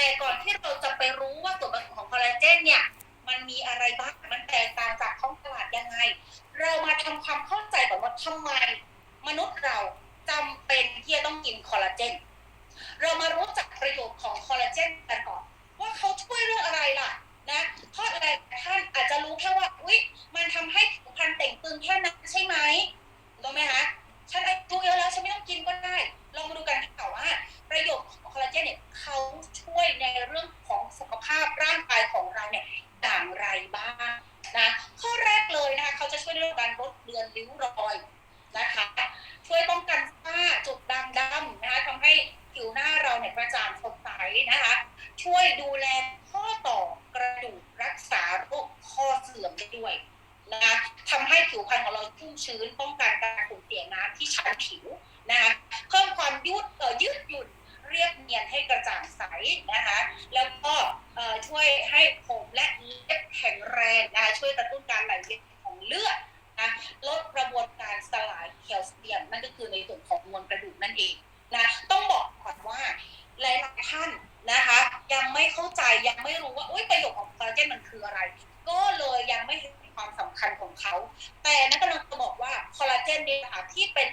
แต่ก่อนที่เราจะไปรู้ว่าส่วนผสมของคอลลาเจนเนี่ยมันมีอะไรบ้างมันแตกต่างจากท้องตลาดยังไง เรามาทำความเข้าใจก่อนว่าทำไม มนุษย์เราจำเป็นที่จะต้องกินคอลลาเจนเรามารู้จักประโยชน์ของคอลลาเจน วยในเรื่อการลดเลือนริ้วรอยนะคะ ช่วยป้องกันฝ้าจุดด่างดำนะคะทำให้ผิวหน้าเราเนี่ยกระจ่างสดใสนะคะ ช่วยดูแลข้อต่อกระดูกรักษาโรคข้อเสื่อมได้ด้วยนะคะทำให้ผิวพรรณของเราชุ่มชื้น ป้องกันการสูญเสียน้ำที่ชั้นผิวนะคะเพิ่มความยืดเอ่อยืดหยุ่นเรียบเนียนให้กระจ่างใสนะคะ แล้วก็ช่วยให้ ลายแคลเซียมนั่นก็คือในส่วนของมวลกระดูกนั่นเองนะต้องบอกก่อนว่าหลายท่านนะคะ ยังไม่เข้าใจยังไม่รู้ว่าอุ้ยประโยชน์ของคอลลาเจนมันคืออะไร ก็เลยยังไม่เห็นความสำคัญของเขา แต่นักกำลังจะบอกว่าคอลลาเจนเนี่ยค่ะที่เป็น